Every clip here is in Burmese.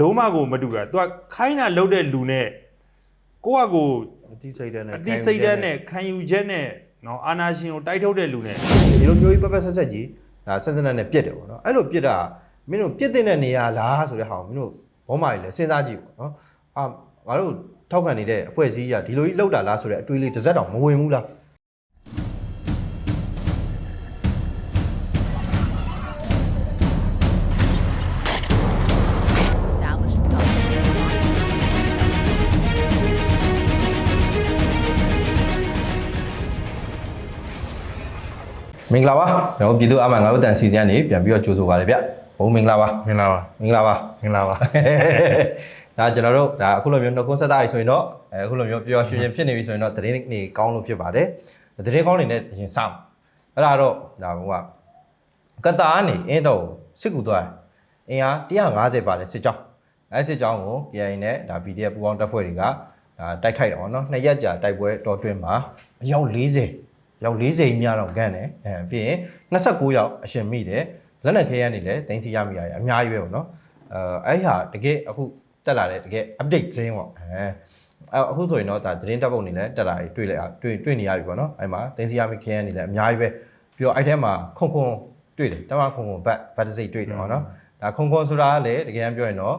လို့မှကိုမတူတာသူကခိုင်းတာလုပ်တဲ့လူနဲ့ကိုယ့်အကိုအတိစိတ်တဲ့နဲ့အတိစိတ်ဓာတ်နဲ့ခံယူချက်နဲ့နော်အာနာရှင်ကိုတိုက်ထုတ်တဲ့လူနဲ့ဒီလိုမျိုးကြီးပက်ပက်ဆက်ဆက်ကြီးဒါဆက်ဆက်နဲ့ပြစ်တယ်ပေါ့နော်အဲ့လိုပြစ်တာမင်းတို့ပြစ်တဲ့နေရာလားဆိုတဲ့ဟာကိုမင်းတို့ဘောမာကြီးလဲစဉ်းစားကြည့်ပေါ့နော်အာငါတို့ထောက်ခံနေတဲ့အဖွဲ့အစည်းကဒီလိုကြီးလောက်တာလားဆိုတဲ့အတွေးလေးတစ်စက်တောင်မဝင်ဘူးလား မင်္ဂလာပါကျွန်တော်ပြည်သူ့အမှန်ငါတို့တန်စီစဉ်ကနေပြန်ပြီးတော့ကြိုဆိုပါရဗျဘုံမင်္ဂလာပါမင်္ဂလာပါမင်္ဂလာပါမင်္ဂလာပါဒါကျွန်တော်တို့ဒါအခုလိုမျိုးနှုတ်ခွန်းဆက်သားရဆိုရင်တော့အဲအခုလိုမျိုးပျော်ရွှင်ရွှင်ဖြစ်နေပြီဆိုရင်တော့သတင်းနေကောင်းလို့ဖြစ်ပါတယ်သတင်းကောင်းနေနဲ့အရင်စမယ်အဲ့ဒါတော့ဒါဘုံကကတာကနေအင်းတော့စစ်ကူသွားတယ်အင်အား150ပါလဲစစ်ကြောင်းအဲစစ်ကြောင်းကို PIN နဲ့ဒါ PDF ပူးပေါင်းတပ်ဖွဲ့တွေကဒါတိုက်ခိုက်တော့နော်နှစ်ရက်ကြာတိုက်ပွဲတော်တွင်းမှာအယောက်40 ရောက်40မြတော့ဂန်းတယ်အဲပြီးရင်29ရောက်အရှင်မိတယ်လက်နက်ခဲရနေလဲတင်းစီရမိရတယ်အများကြီးပဲပေါ့နော်အဲအဲ့ဟာတကယ်အခုတက်လာတဲ့တကယ် update သတင်းပေါ့အဲအဲ့အခုဆိုရင်တော့ဒါသတင်းတက်ပုံနေလဲတက်လာပြီတွေ့လဲတွေ့တွေ့နေရပြီပေါ့နော်အဲ့မှာတင်းစီရမိခဲရနေလဲအများကြီးပဲပြီးတော့အဲ့ထဲမှာခုံခုံတွေ့တယ်တမခုံခုံဘတ်ဘတ်တစိတ်တွေ့တယ်ပေါ့နော်ဒါခုံခုံဆိုတာကလည်းတကယ်ပြောရင်တော့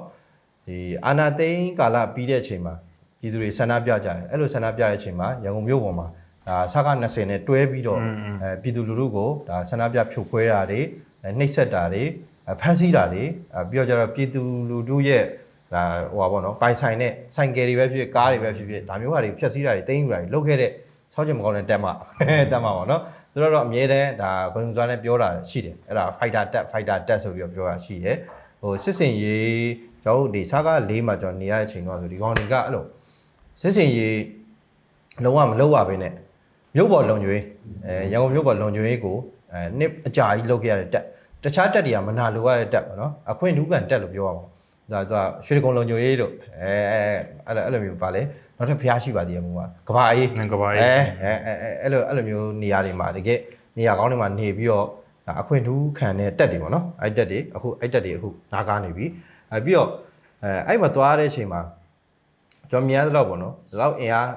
ဒီအာနာသိန်းကာလပြီးတဲ့အချိန်မှာပြည်သူတွေဆန္ဒပြကြတယ်အဲ့လိုဆန္ဒပြတဲ့အချိန်မှာရန်ကုန်မြို့ပေါ်မှာ ဒါဆက်က20နဲ့တွဲပြီးတော့အဲပြည်သူလူထုကိုဒါဆန္ဒပြဖြိုခွဲတာတွေအဲနှိပ်စက်တာတွေအဲဖမ်းဆီးတာတွေအဲပြီးတော့ကျတော့ပြည်သူလူထုရဲ့ဒါဟိုပါဘောနော်ပိုင်ဆိုင်နဲ့ဆိုင်ကယ်တွေပဲဖြစ်ဖြစ်ကားတွေပဲဖြစ်ဖြစ်ဒါမျိုးဟာတွေဖျက်ဆီးတာတွေတင်းယူတာတွေလုပ်ခဲ့တဲ့ဆောက်ကျင်မကောင်းတဲ့တက်မတက်မပါနော်သူတို့တော့အမြဲတမ်းဒါဂုဏ်စွာနဲ့ပြောတာရှိတယ်အဲ့ဒါ fighter တက် fighter တက်ဆိုပြီးတော့ပြောတာရှိတယ်ဟိုစစ်စင်ရေးကျွန်တော်တို့ဒီစားကားလေးမှာကျွန်တော်နေရတဲ့အချိန်တော့ဆိုဒီကောင်တွေကအဲ့လိုစစ်စင်ရေးလုံးဝမလုပ်ရဘဲနဲ့ မြို့ပေါ်လုံကျွေးအဲရန်ကုန်မြို့ပေါ်လုံကျွေးကိုအဲနှစ်အကြာကြီးလုပ်ခဲ့ရတဲ့တက်တခြားတက်တွေကမနာလိုရတဲ့တက်ပေါ့နော်အခွင့်ထူးကန်တက်လို့ပြောရမှာဒါသူကရွှေကုံလုံကျွေးတို့အဲအဲအဲ့လိုအဲ့လိုမျိုးပါလေနောက်ထပ်ဖျားရှိပါသေးတယ်မူကကဘာအေးငကဘာအဲရေးအဲအဲအဲ့လိုအဲ့လိုမျိုးနေရာတွေမှာတကယ်နေရာကောင်းတွေမှာနေပြီးတော့ဒါအခွင့်ထူးခံတဲ့တက်တွေပေါ့နော်အဲ့တက်တွေအခုအဲ့တက်တွေအခုနားကားနေပြီအဲပြီးတော့အဲအဲ့မှာသွားတဲ့အချိန်မှာကျွန်တော်မြင်ရသလောက်ပေါ့နော်ဒီလောက်အင်အား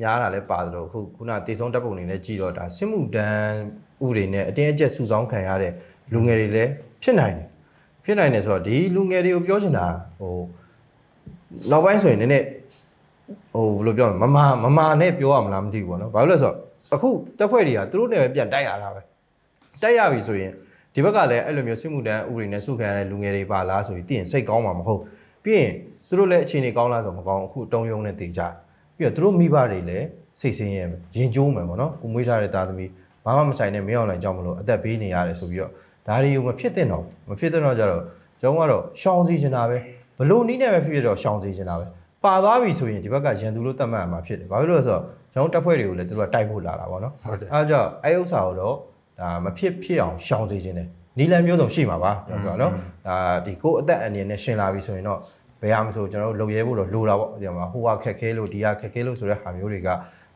များတာလည်းပါသလိုအခုခုနတေဆုံးတပ်ပုံတွေလည်းကြည့်တော့ဒါစစ်မှုတန်းဥတွေနဲ့အတင်းအကျပ်စုဆောင်းခံရတဲ့လူငယ်တွေလည်းဖြစ်နိုင်တယ်ဖြစ်နိုင်တယ်ဆိုတော့ဒီလူငယ်တွေကိုပြောချင်တာဟိုနောက်ပိုင်းဆိုရင်နည်းနည်းဟိုဘယ်လိုပြောမလဲမမမမနဲ့ပြောရမလားမသိဘူးပေါ့နော်ဘာလို့လဲဆိုတော့အခုတက်ဖွဲ့တွေကသူတို့နဲ့ပဲပြန်တိုက်ရတာပဲတိုက်ရပြီဆိုရင်ဒီဘက်ကလည်းအဲ့လိုမျိုးစစ်မှုတန်းဥပဒေနဲ့စုခံရတဲ့လူငယ်တွေပါလားဆိုပြီးသိရင်စိတ်ကောင်းမှာမဟုတ်ပြီးရင်သူတို့လည်းအခြေအနေကောင်းလားဆိုမကောင်းအခုတုံးယုံနဲ့တေကြ ပြီးတော့သူတို့မိဘတွေလည်းစိတ်ဆင်းရဲမယ်ရင်ကျိုးမယ်ပေါ့နော်ကိုမွေးထားတဲ့သားသမီးဘာမှမဆိုင်နဲ့မင်းအောင်နိုင်ကြောက်မလို့အသက်ပေးနေရတယ်ဆိုပြီးတော့ဒါတွေကိုမဖြစ်သင့်တော့ဘူးမဖြစ်သင့်တော့ကြတော့ကျွန်တော်ကတော့ရှောင်စီချင်တာပဲဘလို့နီးနဲ့ပဲဖြစ်ဖြစ်တော့ရှောင်စီချင်တာပဲပါသွားပြီဆိုရင်ဒီဘက်ကရန်သူလို့သတ်မှတ်ရမှာဖြစ်တယ်။ဘာဖြစ်လို့လဲဆိုတော့ကျွန်တော်တပ်ဖွဲ့တွေကိုလည်းသူတို့ကတိုက်ဖို့လာတာပေါ့နော်ဟုတ်တယ်အဲဒါကြောင့်အဲဥစ္စာကိုတော့ဒါမဖြစ်ဖြစ်အောင်ရှောင်စေခြင်းတယ်။နီလန်မျိုးစုံရှိမှာပါကျွန်တော်ပြောနော်။ဒါဒီကိုယ့်အသက်အန္တရာယ်နဲ့ရှင်လာပြီဆိုရင်တော့ ဘယ်ဟာမဆိုကျွန်တော်တို့လုံရဲဖို့တော့လိုတာပေါ့ဒီမှာဟိုကခက်ခဲလို့ဒီကခက်ခဲလို့ဆိုတဲ့ဟာမျိုးတွေက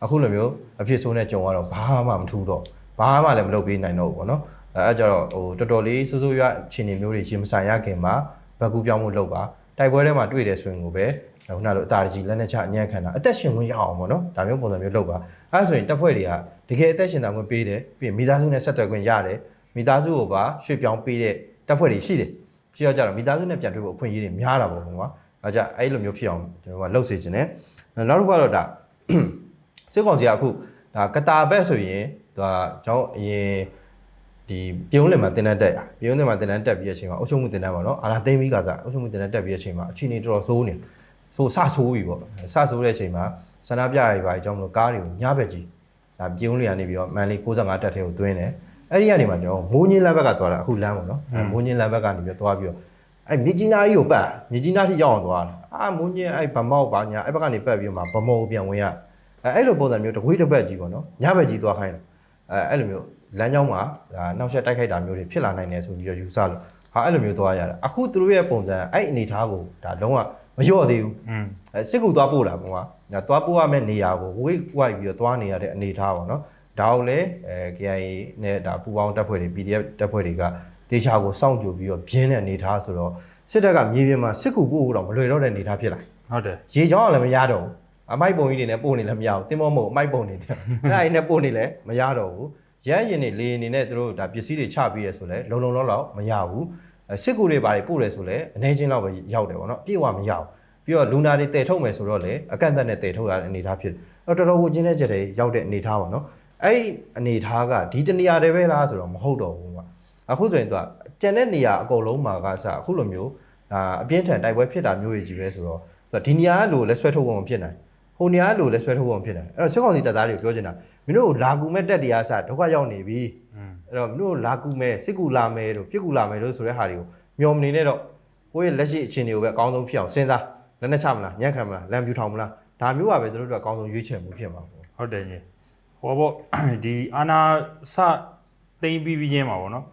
အခုလိုမျိုးအဖြစ်ဆိုးနဲ့ကြုံရတော့ဘာမှမထူးတော့ဘာမှလည်းမလုပ်ပေးနိုင်တော့ဘူးပေါ့နော်။အဲအဲကြတော့ဟိုတော်တော်လေးစိုးစိုးရွားအခြေအနေမျိုးတွေရင်မဆိုင်ရခင်မှာဘက်ကူပြောင်းမှုလုပ်ပါတိုက်ပွဲထဲမှာတွေ့တယ်ဆိုရင်ကိုပဲခုနလိုအတားကြီးလက်နဲ့ချအညံ့ခံတာအသက်ရှင်ခွင့်ရအောင်ပေါ့နော်ဒါမျိုးပုံစံမျိုးလုပ်ပါအဲဒါဆိုရင်တပ်ဖွဲ့တွေကတကယ်အသက်ရှင်တာခွင့်ပေးတယ်ပြီးရင်မိသားစုနဲ့ဆက်သွယ်ခွင့်ရတယ်မိသားစုကိုပါရွှေ့ပြောင်းပေးတဲ့တပ်ဖွဲ့တွေရှိတယ် ရှိတော့ကြတော့မိသားစုနဲ့ပြန်တွေ့ဖို့အခွင့်အရေးတွေများတာပေါ့ကွာအဲကြအဲ့လိုမျိုးဖြစ်အောင်ကျွန်တော်ကလှုပ်စေခြင်းနဲ့နောက်တစ်ခုကတော့ဒါစစ်ကောင်စီကအခုဒါကတာဘက်ဆိုရင်သူကကျွန်တော်အရင်ဒီပြုံးလင်မှာတင်တန်းတက်ရပြုံးလင်မှာတင်တန်းတက်ပြီးတဲ့အချိန်မှာအုပ်ချုပ်မှုတင်တန်းပါတော့အာနာသိမ့်ပြီးကစားအုပ်ချုပ်မှုတင်တန်းတက်ပြီးတဲ့အချိန်မှာအခြေအနေတော်တော်ဆိုးနေတယ်ဆိုစဆိုးပြီပေါ့စဆိုးတဲ့အချိန်မှာဆန္ဒပြရပါအကြောင်းမလို့ကားတွေကိုညဘက်ကြီးဒါပြုံးလျာနေပြီးတော့မန်လေး65တက်ထဲကိုသွင်းတယ် အဲ့ဒီကနေမှကျွန်တော်မိုးညင်းလမ်းဘက်ကသွားတာအခုလမ်းပေါ့နော်အဲမိုးညင်းလမ်းဘက်ကနေပြီးတော့သွားပြီးတော့အဲ့မြကြီးနားကြီးကိုပတ်မြကြီးနားထိရောက်အောင်သွားတာအာမိုးညင်းအဲ့ဗမောက်ပါညာအဲ့ဘက်ကနေပတ်ပြီးတော့မှဗမောက်ကိုပြန်ဝင်ရအဲအဲ့လိုပုံစံမျိုးတကွေးတစ်ပတ်ကြီးပေါ့နော်ညဘက်ကြီးသွားခိုင်းတယ်အဲအဲ့လိုမျိုးလမ်းကြောင်းမှာဒါနောက်ဆက်တိုက်ခိုက်တာမျိုးတွေဖြစ်လာနိုင်တယ်ဆိုပြီးတော့ယူဆလို့ဟာအဲ့လိုမျိုးသွားရတာအခုသူတို့ရဲ့ပုံစံအဲ့အနေထားကိုဒါလုံးဝမလျော့သေးဘူးอืมအဲစစ်ကူသွားပို့တာပေါ့ကွာဒါသွားပို့ရမယ့်နေရာကိုဝိတ်ဝိုက်ပြီးတော့သွားနေရတဲ့အနေအထားပေါ့နော် ဒါကိုလည်းအဲ KIA နဲ့ဒါပူပေါင်းတပ်ဖွဲ့တွေ PDF တပ်ဖွဲ့တွေကတေချာကိုစောင့်ကြိုပြီးတော့ပြင်းတဲ့အနေအထားဆိုတော့စစ်တပ်ကမြေပြင်မှာစစ်ကူပို့ဖို့တော့မလွယ်တော့တဲ့အနေအထားဖြစ်လာဟုတ်တယ်ရေချောင်းကလည်းမရတော့ဘူးအမိုက်ပုံကြီးတွေနဲ့ပို့နေလည်းမရဘူးတင်းမောမဟုတ်အမိုက်ပုံတွေတဲ့အဲ့ဒါကြီးနဲ့ပို့နေလည်းမရတော့ဘူးရမ်းရင်နေလေရင်နေနဲ့သူတို့ဒါပစ္စည်းတွေချပြီးရဆိုလဲလုံလုံလောက်လောက်မရဘူးအဲစစ်ကူတွေဘာတွေပို့တယ်ဆိုလဲအနေချင်းလောက်ပဲရောက်တယ်ဗောနော်ပြေဝမရဘူးပြီးတော့လူနာတွေတည်ထုတ်မယ်ဆိုတော့လေအကန့်အသတ်နဲ့တည်ထုတ်ရတဲ့အနေအထားဖြစ်တယ်အဲ့တော့တော်တော်ကိုကျင်းတဲ့ချက်တွေရောက်တဲ့အနေအထားပါနော် အဲ့ဒီအနေအထားကဒီတနေရာတွေပဲလားဆိုတော့မဟုတ်တော့ဘူးကွာအခုဆိုရင်သူကကျန်တဲ့နေရာအကုန်လုံးမှာကစအခုလိုမျိုးဒါအပြင်းထန်တိုက်ပွဲဖြစ်တာမျိုးတွေကြီးပဲဆိုတော့ဆိုတော့ဒီနေရာကလို့လဲဆွဲထုတ်ဖို့မဖြစ်နိုင်ဟိုနေရာကလို့လဲဆွဲထုတ်ဖို့မဖြစ်နိုင်အဲ့တော့စစ်ကောင်စီတပ်သားတွေကိုပြောချင်တာမင်းတို့လာကူမဲ့တက်တရားစဒုက္ခရောက်နေပြီอืมအဲ့တော့မင်းတို့လာကူမဲ့စစ်ကူလာမယ်တို့ပြစ်ကူလာမယ်တို့ဆိုတဲ့ဟာတွေကိုမျောမနေနဲ့တော့ကိုယ့်ရဲ့လက်ရှိအခြေအနေကိုပဲအကောင်းဆုံးဖြစ်အောင်စဉ်းစားလက်နဲ့ချမလားညံ့ခံမလားလမ်းပြူထောင်မလားဒါမျိုးပါပဲတို့တို့ကအကောင်းဆုံးရွေးချယ်မှုဖြစ်မှာပေါ့ဟုတ်တယ်ညီ ဟောပေါ့ဒီအာနာစတိန်ပြီးပြီးချင်းမှာပေါ့နော်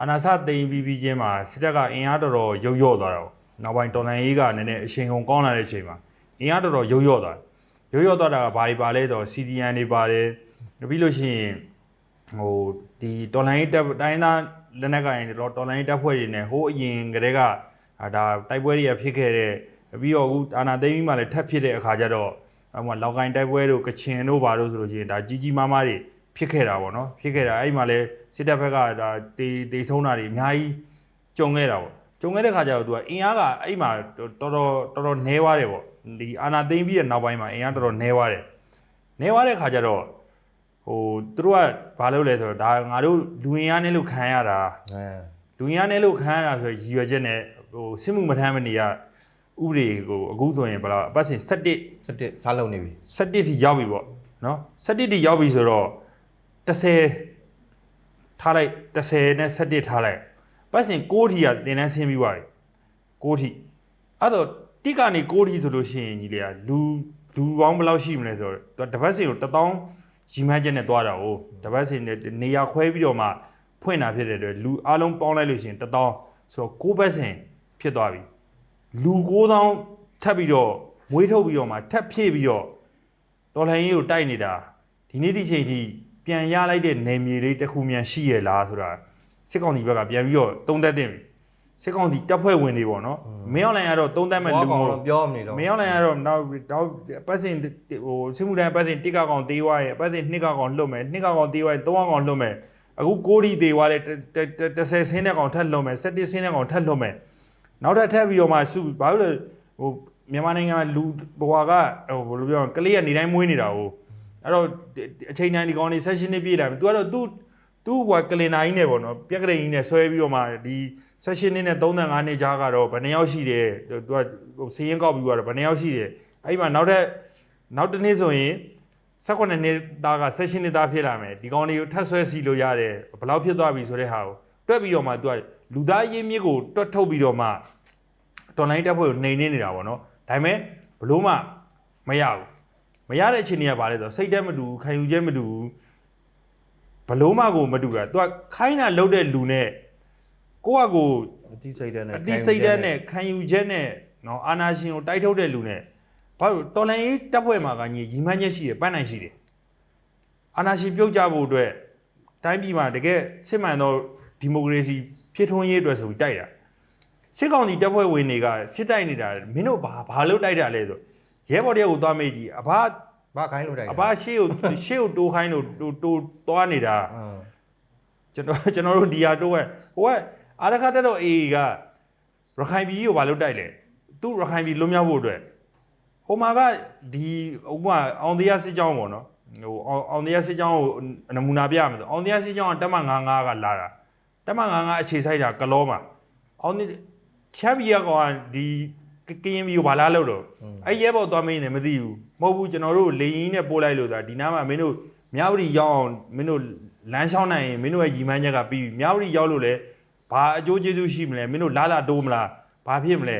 အာနာစတိန်ပြီးပြီးချင်းမှာစစ်တပ်ကအင်အားတော်တော်ရုပ်ရော့သွားတာပေါ့နောက်ပိုင်းတော်လန်ရေးကနည်းနည်းအချိန်ကုန်ကောင်းလာတဲ့အချိန်မှာအင်အားတော်တော်ရုပ်ရော့သွားတယ်ရုပ်ရော့သွားတာကဘာတွေပါလဲဆိုတော့ CDN တွေပါတယ်ပြီးလို့ရှိရင်ဟိုဒီတော်လန်ရေးတပ်တိုင်းသားလက်နက်ကိုင်တော်တော်လန်ရေးတပ်ဖွဲ့တွေနဲ့ဟိုးအရင်ကတည်းကအာဒါတိုက်ပွဲတွေကဖြစ်ခဲ့တဲ့ပြီးတော့အခုအာနာသိမ်းပြီးမှလည်းထပ်ဖြစ်တဲ့အခါကျတော့ အမှလောက်ကိုင်းတိုက်ပွဲတို့ကချင်တို့ဘာလို့ဆိုလို့ရှိရင်ဒါကြီးကြီးမားမားတွေဖြစ်ခဲ့တာပေါ့နော်ဖြစ်ခဲ့တာအဲ့မှာလဲစစ်တပ်ဘက်ကဒါတေတေဆုံးတာတွေအများကြီးကြုံခဲ့တာပေါ့ကြုံခဲ့တဲ့ခါကျတော့သူကအင်အားကအဲ့မှာတော်တော်တော်တော်နဲသွားတယ်ပေါ့ဒီအာနာသိမ့်ပြီးတဲ့နောက်ပိုင်းမှာအင်အားတော်တော်နဲသွားတယ်နဲသွားတဲ့ခါကျတော့ဟိုသူတို့ကဘာလုပ်လဲဆိုတော့ဒါငါတို့လူအင်အားနဲ့လို့ခံရတာအဲလူအင်အားနဲ့လို့ခံရတာဆိုရည်ရွယ်ချက်နဲ့ဟိုစစ်မှုမထမ်းမနေရ ဥပဒေကိုအခုဆိုရင်ဘယ်လောက်အပတ်စဉ်7စက်တစ်စားလုံနေပြီ17ထိရောက်ပြီပေါ့နော်17ထိရောက်ပြီဆိုတော့10ထားလိုက်10နဲ့17ထားလိုက်ပတ်စဉ်6ထိကတင်တန်းဆင်းပြီးသွားပြီ6ထိအဲ့တော့တိကနေ6ထိဆိုလို့ရှိရင်ညီလေးကလူလူပေါင်းဘယ်လောက်ရှိမလဲဆိုတော့သူကတစ်ပတ်စဉ်ကို1000ရီမန်းချက်နဲ့သွားတာ哦တစ်ပတ်စဉ်နဲ့နေရာခွဲပြီးတော့မှဖွင့်တာဖြစ်တဲ့အတွက်လူအားလုံးပေါင်းလိုက်လို့ရှိရင်1000ဆိုတော့6ပတ်စဉ်ဖြစ်သွားပြီ လူ9000ထပ်ပြီးတော့မွေးထုတ်ပြီးတော့မှထပ်ဖြည့်ပြီးတော့တော်လှန်ရေးကိုတိုက်နေတာဒီနေ့ဒီချိန်ထိပြန်ရလိုက်တဲ့နေမြေလေးတစ်ခုမြန်ရှိရလားဆိုတာစစ်ကောင်စီဘက်ကပြန်ပြီးတော့တုံးသက်တင်ပြီစစ်ကောင်စီတပ်ဖွဲ့ဝင်တွေပေါ့နော်မင်းအောင်လိုင်ကတော့တုံးသက်မဲ့လူမဟုတ်ပြောမနေတော့မင်းအောင်လိုင်ကတော့နောက်နောက်ပတ်စဉ်ဟိုစစ်မှုထမ်းပတ်စဉ်တစ်ကကောင်သေးသွားရင်ပတ်စဉ်နှစ်ကကောင်လွတ်မယ်နှစ်ကကောင်သေးသွားရင်သုံးကကောင်လွတ်မယ်အခုကိုဒီသေးသွားတဲ့30ဆင်းတဲ့ကောင်ထပ်လွတ်မယ်17ဆင်းတဲ့ကောင်ထပ်လွတ်မယ် နောက်ထပ်ထပ်ပြီးတော့မှစုဘာလို့လဲဟိုမြန်မာနိုင်ငံမှာလူဘဝကဟိုဘယ်လိုပြောကလေးကနေတိုင်းမွေးနေတာဟိုအဲ့တော့အချိန်တိုင်းဒီကောင်နေ session နေပြည့်လာပြီ तू ကတော့ तू သူ့ဟိုကလင်နာကြီးနဲ့ပေါ့နော်ပြက်ကလေးကြီးနဲ့ဆွဲပြီးတော့မှဒီ session နေနဲ့35နှစ်ကြားကတော့ဘယ်နှယောက်ရှိတယ်သူကဟိုစည်ရင်ကောက်ပြီးတော့ဘယ်နှယောက်ရှိတယ်အဲ့ဒီမှာနောက်ထပ်နောက်တစ်နေ့ဆိုရင်18နှစ်သားက session နေသားဖြစ်လာမယ်ဒီကောင်လေးကိုထပ်ဆွဲစီလို့ရတယ်ဘယ်လောက်ဖြစ်သွားပြီဆိုတဲ့ဟာကိုတွက်ပြီးတော့မှသူက လူသားရင်းမြစ်ကိုတွက်ထုတ်ပြီးတော့မှတော်လိုင်းတက်ဖွဲ့ကိုနှိမ်နေနေတာပေါ့နော်ဒါပေမဲ့ဘလို့မှမရဘူးမရတဲ့အခြေအနေကဘာလဲဆိုတော့စိတ်တက်မတူဘူးခံယူချက်မတူဘူးဘလို့မှကိုမတူတာ तू ခိုင်းတာလှုပ်တဲ့လူနဲ့ကိုကကိုအတိစိတ်တဲ့နဲ့အတိစိတ်ဓာတ်နဲ့ခံယူချက်နဲ့နော်အာနာရှင်ကိုတိုက်ထုတ်တဲ့လူနဲ့ဘာလို့တော်လန်ရေးတပ်ဖွဲ့မှာကညီရီမန်းချက်ရှိတယ်ပန်းနိုင်ရှိတယ်အာနာရှင်ပြုတ်ကြဖို့အတွက်တိုင်းပြည်မှာတကယ်စစ်မှန်သောဒီမိုကရေစီ ဖြစ်ထွန်းရေးအတွက်ဆိုပြီးတိုက်တာစစ်ကောင်စီတပ်ဖွဲ့ဝင်တွေကစစ်တိုက်နေတာမင်းတို့ဘာဘာလို့တိုက်တာလဲဆိုရဲဘော်တယောက်ကိုသွားမေးကြည့်အဘဘာခိုင်းလို့တိုက်အဘရှေ့ကိုရှေ့ကိုတိုးခိုင်းလို့တိုးတိုးသွားနေတာအင်းကျွန်တော်ကျွန်တော်တို့ဒီဟာတော့ဟိုကအာရခတက်တော့အေးကရခိုင်ပြည်ကိုဘာလို့တိုက်လဲသူရခိုင်ပြည်လွတ်မြောက်ဖို့အတွက်ဟိုမှာကဒီဥပမာအောင်တရားစစ်ကြောင်းပေါ့နော်ဟိုအောင်အောင်တရားစစ်ကြောင်းကိုနမူနာပြရမယ်ဆိုအောင်တရားစစ်ကြောင်းကတက်မ95ကလာတာ တက်မ95အခြေဆိုင်တာကလောမှာအောင်ချမ်းပြည်ကောင်ကဒီကရင်ပြည်ကိုဘာလာလို့တော့အဲ့ရဲဘော်သွားမင်းနေမသိဘူးမဟုတ်ဘူးကျွန်တော်တို့လေရင်နဲ့ပို့လိုက်လို့ဆိုတာဒီနားမှာမင်းတို့မြောက်ရီရောက်အောင်မင်းတို့လမ်းလျှောက်နိုင်ရင်မင်းတို့ရဲ့ညီမန်းချက်ကပြီးပြီမြောက်ရီရောက်လို့လေဘာအကျိုးကျေးဇူးရှိမလဲမင်းတို့လာလာတိုးမလားဘာဖြစ်မလဲ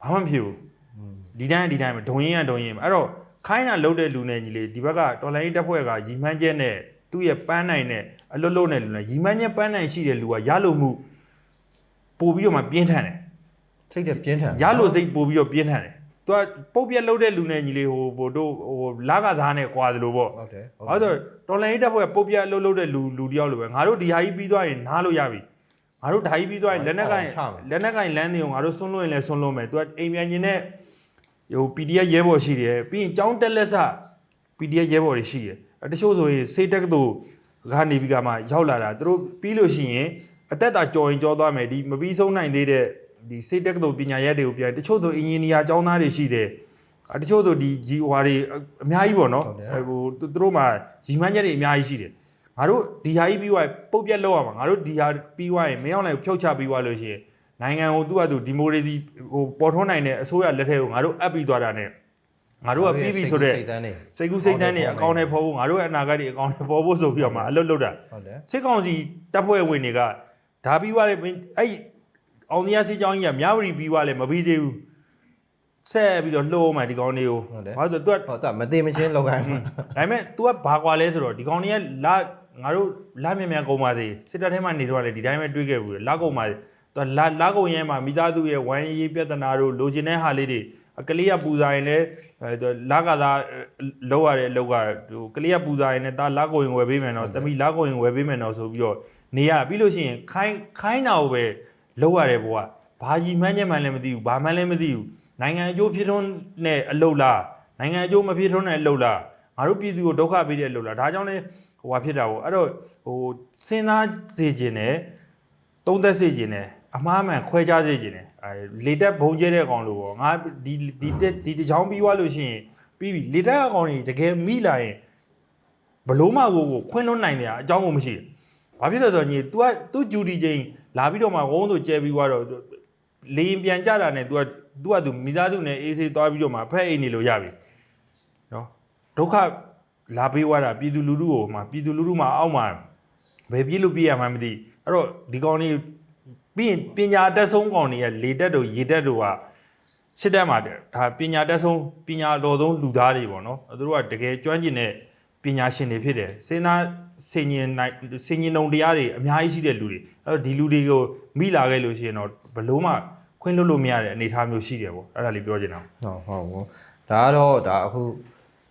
ဘာမှမဖြစ်ဘူးဒီတိုင်းဒီတိုင်းပဲဒုံရင်ကဒုံရင်ပဲအဲ့တော့ခိုင်းတာလှုပ်တဲ့လူနဲ့ညီလေးဒီဘက်ကတော်လိုင်းတက်ဖွဲ့ကညီမန်းချက်နဲ့ သူ့ရဲ့ပန်းနိုင်နဲ့အလွတ်လွတ်နဲ့လူနဲ့ညီမန်းချက်ပန်းနိုင်ရှိတဲ့လူကရလို့မှုပို့ပြီးတော့မှပြင်းထန်တယ်စိတ်တဲ့ပြင်းထန်ရလို့စိတ်ပို့ပြီးတော့ပြင်းထန်တယ်။ तू ကပုတ်ပြက်လှုပ်တဲ့လူနဲ့ညီလေးဟိုဟိုတို့ဟိုလာကသားနဲ့ကွာသလိုပေါ့ဟုတ်တယ်။ဘာလို့လဲဆိုတော့တော်လိုင်းရေးတက်ဖွဲ့ကပုတ်ပြက်လှုပ်လှုပ်တဲ့လူလူတယောက်လိုပဲငါတို့ဒီဟာကြီးပြီးသွားရင်နားလို့ရပြီ။ငါတို့ဓာကြီးပြီးသွားရင်လက်နက်ကင်ချမယ်လက်နက်ကင်လမ်းတွေကိုငါတို့ဆွန်းလို့ရင်လည်းဆွန်းလို့မယ်သူကအိမ်ပြန်ခြင်းနဲ့ဟို PDF ရဲဘော်ရှိတယ်ပြီးရင်ចောင်းတက်လက်စ PDF ရဲဘော်တွေရှိတယ်အဲ တချို့ဆိုရင်စေတက်ကတူကနေပြီးကမှရောက်လာတာသူတို့ပြီးလို့ရှိရင်အသက်တာကြော်ရင်ကြောသွားမယ်ဒီမပြီးဆုံးနိုင်သေးတဲ့ဒီစေတက်ကတူပညာရက်တွေကိုပြန်တချို့ဆိုအင်ဂျင်နီယာကျောင်းသားတွေရှိတယ်အဲတချို့ဆိုဒီဂျီဟွာတွေအများကြီးပေါ့နော်ဟုတ်တယ်အဲဟိုသူသူတို့မှာရီမန်းချက်တွေအများကြီးရှိတယ်ငါတို့ဒီဟာကြီးပြီးသွားရင်ပုတ်ပြက်လောက်ရမှာငါတို့ဒီဟာပြီးသွားရင်မင်းအောင်လိုက်ကိုဖြုတ်ချပြီးသွားလို့ရှိရင်နိုင်ငံကိုသူ့အတူဒီမိုကရေစီဟိုပေါ်ထွန်းနိုင်တဲ့အစိုးရလက်ထက်ကိုငါတို့အပ်ပြီးသွားတာ ਨੇ ငါတို့ကပြီးပြီဆိုတဲ့ စိတ်တန်းနေ စိတ်ကူးစိတ်တန်းတွေအကောင့်ထဲပေါ်ဖို့ငါတို့ရဲ့အနာဂတ်တွေအကောင့်ထဲပေါ်ဖို့ဆိုပြီးတော့မှအလုပ်လုပ်တာ ဟုတ်တယ် စစ်ကောင်စီတပ်ဖွဲ့ဝင်တွေကဒါပြီးသွားတယ်မင်းအဲ့ဒီအောင်တရားစီချောင်းကြီးကမြဝတီပြီးသွားလဲမပြီးသေးဘူးဆက်ပြီးတော့လှိုးမှဒီကောင်တွေကိုဘာလို့လဲ तू က ဟုတ်တယ်မသေးမချင်းလောက်ကိုင်းမှာ ဒါပေမဲ့ तू ကဘာကွာလဲဆိုတော့ဒီကောင်တွေကလာငါတို့လာမြန်မြန်ကုန်ပါသေးစစ်တပ်ထဲမှာနေတော့လေဒီတိုင်းပဲတွေးခဲ့ဘူးလေလာကုန်ပါသေး तू လာလာကုန်ရဲမှာမိသားစုရဲ့ဝိုင်းရေးပြဿနာတို့လိုချင်တဲ့ဟာလေးတွေအ ကလေးကပူဇာရင်လည်းအဲသူလာကသာလောက်ရတဲ့အလောက်ကဟိုကလေးကပူဇာရင်လည်းဒါလာကုန်ရင်ဝယ်ပေးမယ်နော်တမီလာကုန်ရင်ဝယ်ပေးမယ်နော်ဆိုပြီးတော့နေရပြီးလို့ရှိရင်ခိုင်းခိုင်းတာကိုပဲလောက်ရတယ်ဘွာဘာကြီးမှန်းချက်မှန်းလည်းမသိဘူးဘာမှန်းလည်းမသိဘူးနိုင်ငံအကျိုးဖြစ်ထွန်းတဲ့အလုပ်လားနိုင်ငံအကျိုးမဖြစ်ထွန်းတဲ့အလုပ်လားငါတို့ပြည်သူကိုဒုက္ခပေးတဲ့အလုပ်လားဒါကြောင့်လဲဟိုဟာဖြစ်တာပေါ့အဲ့တော့ဟိုစဉ်းစားစေခြင်းနဲ့သုံးသက်စေခြင်းနဲ့အမှားမှန်ခွဲခြားစေခြင်းနဲ့ အဲလေတက်ဘုံကျဲတဲ့ကောင်လို့ပေါ့ငါဒီဒီတက်ဒီတစ်ချောင်းပြီးသွားလို့ရှိရင်ပြီးပြီလေတက်အကောင်ကြီးတကယ်မိလာရင်ဘလို့မကိုကိုခွင်းလွှတ်နိုင်တယ်အကြောင်းကိုမရှိဘူးဘာဖြစ်လဲဆိုတော့ညီ तू ကသူ့ဂျူဒီချင်းလာပြီးတော့မှဝုန်းဆိုကျဲပြီးသွားတော့လေရင်ပြန်ကြတာနဲ့ तू က तू က तू မိသားစုနဲ့အေးဆေးသွားပြီးတော့မှဖက်အိမ်နေလို့ရပြီနော်ဒုက္ခလာပေးသွားတာပြည်သူလူထုကိုမှပြည်သူလူထုမှာအောက်မှာ ဘယ်ပြည့်လို့ပြည့်ရမှန်းမသိအဲ့တော့ဒီကောင်လေး ပြီးရင်ပညာတက်ဆုံးကောင်တွေကလေတက်တို့ရေတက်တို့ကစစ်တက်မှာဒါပညာတက်ဆုံးပညာတော်ဆုံးလူသားတွေပေါ့နော်သူတို့ကတကယ်ကျွမ်းကျင်တဲ့ပညာရှင်တွေဖြစ်တယ်စဉ်းစားဆင်ញင်နိုင်ဆင်ញင်ုံတရားတွေအများကြီးရှိတဲ့လူတွေအဲ့တော့ဒီလူတွေကိုမိလာခဲ့လို့ရှိရင်တော့ဘလို့မှခွင့်လွတ်လို့မရတဲ့အနေအထားမျိုးရှိတယ်ပေါ့အဲ့ဒါလေးပြောချင်တာဟုတ်ဟုတ်ဟုတ်ဒါကတော့ဒါအခု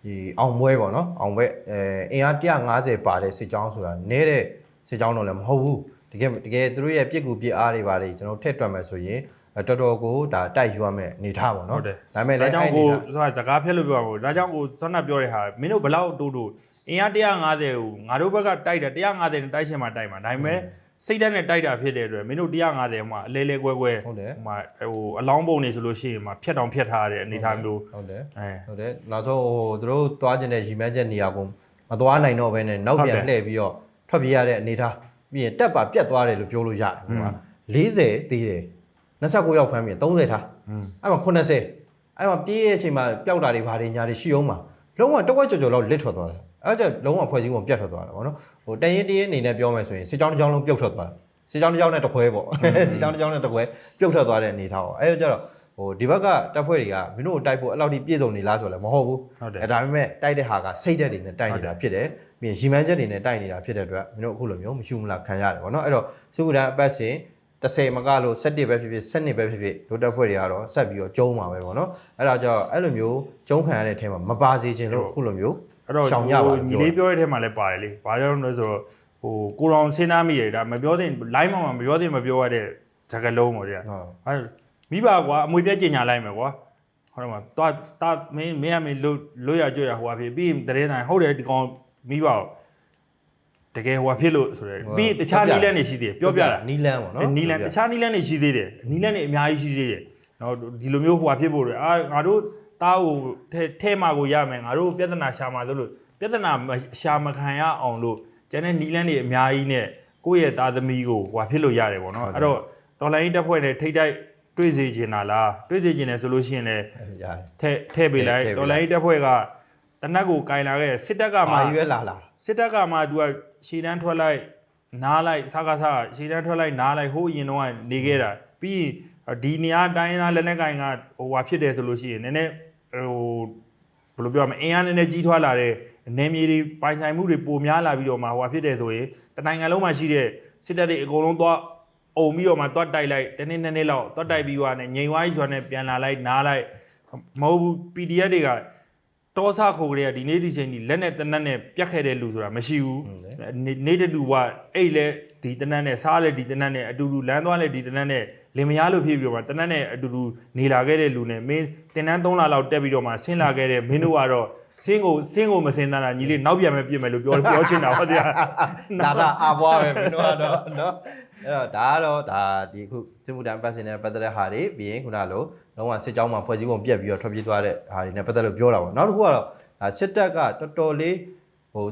ဒီအောင်ပွဲပေါ့နော်အောင်ပွဲအဲအင်အား150ပါတဲ့စစ်ကြောင်းဆိုတာနဲတဲ့စစ်ကြောင်းတော့လည်းမဟုတ်ဘူး တကယ်တကယ်သူတို့ရဲ့ပြစ်ကူပြစ်အားတွေပါလေကျွန်တော်ထည့်တွက်မယ်ဆိုရင်အဲတော်တော်ကိုဒါတိုက်ယူရမယ်အနေထားပေါ့နော်ဒါပေမဲ့လည်းဒါကြောင့်အဲ့ကိုဒီဆိုတာစကားဖျက်လို့ပြောတာမဟုတ်ဘူးဒါကြောင့်ကိုဆွမ်းနာပြောတဲ့ဟာမင်းတို့ဘလောက်တိုးတိုးအင်အား150ကိုငါတို့ဘက်ကတိုက်တာ150နဲ့တိုက်ရှင်မှာတိုက်မှာဒါပေမဲ့စိတ်ဓာတ်နဲ့တိုက်တာဖြစ်တဲ့အတွက်မင်းတို့150မှာအလဲလဲကွဲကွဲဟုတ်တယ်ဟိုမှာဟိုအလောင်းပုံနေဆိုလို့ရှိရင်မှာဖြတ်တောင်ဖြတ်ထားရတဲ့အနေအထားမျိုးဟုတ်တယ်အဲဟုတ်တယ်နောက်ဆုံးဟိုသူတို့သွားကျင်တဲ့ရီမန်းချက်နေရာကိုမသွားနိုင်တော့ဘဲနဲ့နောက်ပြန်လှည့်ပြီးတော့ထွက်ပြေးရတဲ့အနေထား ပြီးရင်တက်ပါပြတ်သွားတယ်လို့ပြောလို့ရတယ်ဟိုက40သေးတယ်29ရောက်ဖမ်းပြီး30ထားอืมအဲ့မှာ80အဲ့မှာပြေးရဲ့အချိန်မှာပျောက်တာတွေဘာတွေညာတွေရှိအောင်မှာလုံးဝတစ်ဝက်ကြော်ကြော်လောက်လစ်ထွက်သွားတယ်အဲ့ဒါကြောင့်လုံးဝဖွဲ့စည်းပုံပြတ်ထွက်သွားတယ်ဗောနော်ဟိုတရင်တရင်အနေနဲ့ပြောမယ်ဆိုရင်စစ်ကြောင်းတစ်ကြောင်းလုံးပြုတ်ထွက်သွားတယ်စစ်ကြောင်းတစ်ကြောင်းနဲ့တစ်ခွဲပေါ့စစ်ကြောင်းတစ်ကြောင်းနဲ့တစ်ခွဲပြုတ်ထွက်သွားတဲ့အနေထားပေါ့အဲ့ဒါကြတော့ ဟိုဒီဘက်ကတပ်ဖွဲ့တွေကမင်းတို့ကိုတိုက်ဖို့အဲ့လောက်ထိပြည့်စုံနေလားဆိုတော့လည်းမဟုတ်ဘူးဟုတ်တယ်အဲဒါပေမဲ့တိုက်တဲ့ဟာကစိတ်ဓာတ်တွေနဲ့တိုက်နေတာဖြစ်တယ်ပြီးရင်ရီမန်းချက်တွေနဲ့တိုက်နေတာဖြစ်တဲ့အတွက်မင်းတို့အခုလိုမျိုးမရှိဘူးမလားခံရတယ်ဗောနော်အဲ့တော့စုခုတန်းအပတ်စဉ်30မကလို့17ပဲဖြစ်ဖြစ်17ပဲဖြစ်ဖြစ်ဒုတက်ဖွဲ့တွေကတော့ဆက်ပြီးတော့ကျုံးမှာပဲဗောနော်အဲ့ဒါကြောင့်အဲ့လိုမျိုးကျုံးခံရတဲ့အထဲမှာမပါစေခြင်းလို့အခုလိုမျိုးအဲ့တော့ရှောင်ရပါဟိုညီလေးပြောတဲ့ထဲမှာလည်းပါတယ်လေဘာကြောင့်လဲဆိုတော့ဟိုကိုရောင်စဉ်းစားမိတယ်ဒါမပြောသင့် line မှာမပြောသင့်မပြောရတဲ့ဇာတ်ကလုံးပေါ့ဗျာဟုတ်အဲ မိဘကွာအမွေပြက်ကျင်ညာလိုက်မယ်ကွာဟောတော့မှာသွားတာမင်းမင်းကမင်းလွတ်လွတ်ရကြွရဟိုဟာဖြစ်ပြီးရင်တရင်တိုင်းဟုတ်တယ်ဒီကောင်မိဘကိုတကယ်ဟိုဟာဖြစ်လို့ဆိုရယ်ပြီးရင်တခြားနီးလန်းနေရှိသေးတယ်ပြောပြတာနီလန်းဗောနော်နီးလန်းတခြားနီးလန်းနေရှိသေးတယ်နီးလန်းနေအများကြီးရှိသေးတယ်နော်ဒီလိုမျိုးဟိုဟာဖြစ်ဖို့တွေအာငါတို့တားကိုထဲထဲမှာကိုရမယ်ငါတို့ပြဿနာရှာမှာဆိုလို့ပြဿနာမရှာမခံရအောင်လို့ကျန်တဲ့နီးလန်းတွေအများကြီးနဲ့ကိုယ့်ရဲ့သားသမီးကိုဟိုဟာဖြစ်လို့ရတယ်ပေါ့နော်အဲ့တော့တော်လိုင်းတက်ဖွဲ့နဲ့ထိတ်တိုက် တွေးစေချင်တာလားတွေးစေချင်တယ်ဆိုလို့ရှိရင်လည်းရတယ်ထဲထဲပေးလိုက်ထည့်ပေးလိုက်တော်လိုင်းတက်ဖွဲ့ကတနက်ကိုကင်လာခဲ့စစ်တပ်ကမှမာရွယ်လာလာစစ်တပ်ကမှ तू ကရှည်တန်းထွက်လိုက်နားလိုက်စကားစကားရှည်တန်းထွက်လိုက်နားလိုက်ဟိုးအရင်တော့ကနေခဲ့တာပြီးရင်ဒီနေရာတိုင်းသားလက်နက်ကင်ကဟိုဟာဖြစ်တယ်ဆိုလို့ရှိရင်နည်းနည်းဟိုဘယ်လိုပြောရမလဲအင်အားနည်းနည်းကြီးထွားလာတဲ့နေမြေတွေပိုင်ဆိုင်မှုတွေပိုများလာပြီးတော့မှဟိုဟာဖြစ်တယ်ဆိုရင်တနိုင်ငံလုံးမှာရှိတဲ့စစ်တပ်တွေအကုန်လုံးသွား အုံပြီးတော့မှသွားတိုက်လိုက်တနေ့နှစ်နေ့လောက်သွားတိုက်ပြီးသွားတယ်ငြိမ်ဝါးကြီးဆိုတာနဲ့ပြန်လာလိုက်နားလိုက်မဟုတ်ဘူး PDF တွေကတောဆခိုကလေးကဒီနေ့ဒီချိန်ဒီလက်နဲ့တနတ်နဲ့ပြတ်ခဲ့တဲ့လူဆိုတာမရှိဘူးနေနေတဲ့လူကအိတ်လဲဒီတနတ်နဲ့စားလဲဒီတနတ်နဲ့အတူတူလမ်းသွားလဲဒီတနတ်နဲ့လင်မယားလို့ဖြစ်ပြီးတော့မှတနတ်နဲ့အတူတူနေလာခဲ့တဲ့လူနဲ့မင်းတင်တန်း3လလောက်တက်ပြီးတော့မှဆင်းလာခဲ့တဲ့မင်းတို့ကတော့ စင်းကိုစင်းကိုမစင်းသားတာညီလေးနောက်ပြန်ပဲပြစ်မယ်လို့ပြောပြောချင်တာဟုတ်တယ်ဒါကအာဘွားပဲမင်းတို့ကတော့နော်အဲ့တော့ဒါကတော့ဒါဒီအခုစစ်မှုတန်းပတ်စင်နဲ့ပတ်သက်တဲ့ဟာတွေပြီးရင်ခုနလိုလုံးဝစစ်ကြောင်းမှာဖွဲ့စည်းပုံပြက်ပြီးတော့ထွက်ပြေးသွားတဲ့ဟာတွေနဲ့ပတ်သက်လို့ပြောတာပေါ့နောက်တစ်ခုကတော့ဒါစစ်တပ်ကတော်တော်လေးဟို